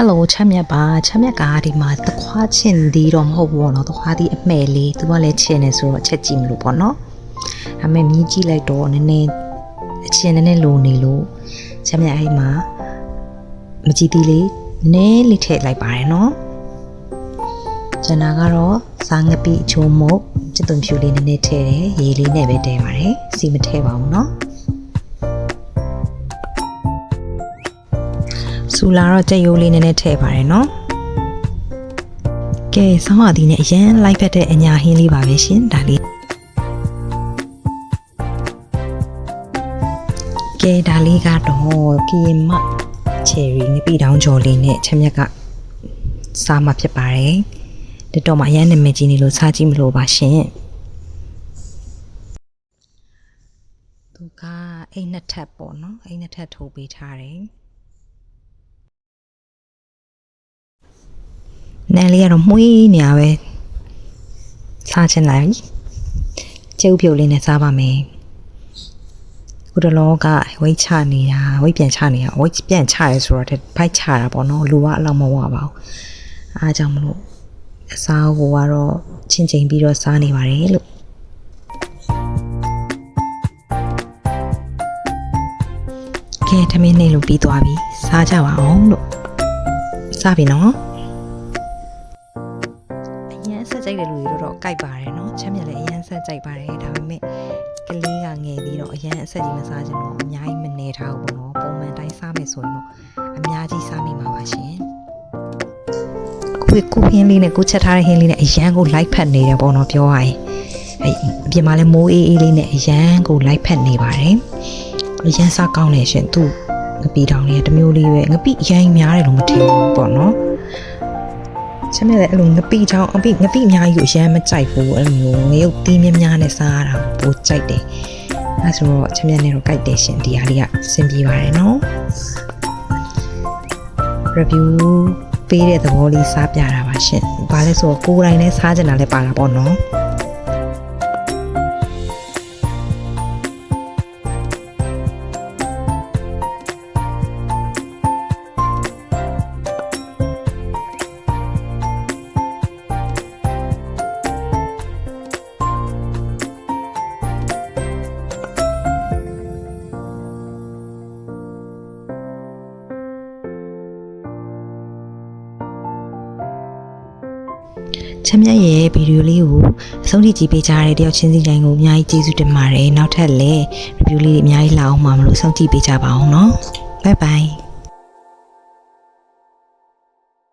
Hello ချမ်းမြတ်ပါချမ်းမြတ်ကဒီမှာတခွားချင်သေးတော့မဟုတ်ဘူးပေါ့နော်တခွားသေးအမှဲ့လေးသူကလည်းချင်နေဆိုတော့ချက်ကြည့်မလို့ပေါ့နော်အမေမြည်ကြည့်လိုက်တော့နည်းနည်းအချင်းနည်းနည်းလိုနေလို့ချမ်းမြတ်အဲ့မှာမကြည့်သေးလေးနည်းနည်းလေးထည့်လိုက်ပါတယ်နော်ကျန်တာကတော့စားငပိအချိုးမုတ်စစ်သွန်ဖြူလေးနည်းနည်းထည့်တယ်ရေလေးနဲ့ပဲတည်ပါတယ်စီမထည့်ပါဘူးနော် စူလာတော့ကြက်ရိုးလေးနည်းနည်းထည့်ပါတယ်နော်ကဲဆောင်းရသည်နဲ့အရန်လိုက်ဖက်တဲ့အညာဟင်းလေးပါပဲရှင်ဒါလေးကဲဒါလေးကတော့ကရင်မချယ်ရီငပိတောင်းကြော်လေးနဲ့ချက်မြက်ကစားမှာဖြစ်ပါတယ်တက်တော့မှအရန်နာမည်ကြီးနေလို့စားကြည့်မလို့ပါရှင်သူကအိတ်နှစ်ထပ်ပေါ့နော်အိတ်နှစ်ထပ်ထိုးပေးထားတယ် နယ်လေးကတော့မှုေးနေရပဲစားချင်လိုက်ကျုပ်ပြုတ်လေးနဲ့စားပါမယ်ခုတလောကဝိတ်ချနေတာဝိတ်ပြန်ချနေတာဝိတ်ပြန်ချရဲဆိုတော့ဖိုက်ချတာပေါ့နော်လူကအလောက်မဝပါဘူးအားကြောင့်မလို့အစားကိုကတော့ချင်းချင်းပြီးတော့စားနေပါတယ်လို့ကဲထမင်းနေလို့ပြီးသွားပြီစားကြပါအောင်လို့စားပြီနော် က်ကြိုက်တဲ့လူတွေတော့ကြိုက်ပါတယ်နော်ချမ်းမြက်လည်းအရန်ဆက်ကြိုက်ပါတယ်ဒါပေမဲ့ကလေးကငယ်ပြီးတော့အရန်အဆက်ကြီးမစားချင်တော့အများကြီးမနေထားဘူးပေါ့နော်ပုံမှန်တိုင်းစားမယ်ဆိုရင်တော့အများကြီးစားမိမှာပါရှင်ကိုကိုဟင်းလေးနဲ့ကိုချက်ထားတဲ့ဟင်းလေးနဲ့အရန်ကိုလိုက်ဖက်နေတယ်ပေါ့နော်ပြောရရင်အဲ့အပြင်မှာလည်းမိုးအေးအေးလေးနဲ့အရန်ကိုလိုက်ဖက်နေပါတယ်အရန်စားကောင်းတယ်ရှင်သူ့ငပီတောင်လေးတစ်မျိုးလေးပဲငပိအရန်များတယ်လို့မထင်ဘူးပေါ့နော် ချမ်းမြလည်းအဲ့လိုငပိချောင်းအပိငပိအများကြီးကိုအရန်မကြိုက်ဘူးအဲ့လိုမျိုးငရုတ်တီးများများနဲ့စားရတာပိုကြိုက်တယ်အဲဆိုတော့ချမ်းမြနဲ့တော့ကြိုက်တယ်ရှင်ဒီဟာလေးကစင်ပြေပါတယ်နော် review ပေးတဲ့သဘောလေးစားပြတာပါရှင်။ဘာလဲဆိုတော့ကိုယ်တိုင်နဲ့စားကြတာလည်းပါတာပေါ့နော်။ ချမ်းမြတ်ရဲ့ဗီဒီယိုလေးကိုအဆုံးထိကြည့်ပေးကြတဲ့တယောက်ချင်းစီတိုင်းကိုအများကြီးကျေးဇူးတင်ပါတယ်။နောက်ထပ်လည်း review လေးတွေအများကြီးလာအောင်မှာမလို့စောင့်ကြည့်ပေးကြပါအောင်နော်။ Bye bye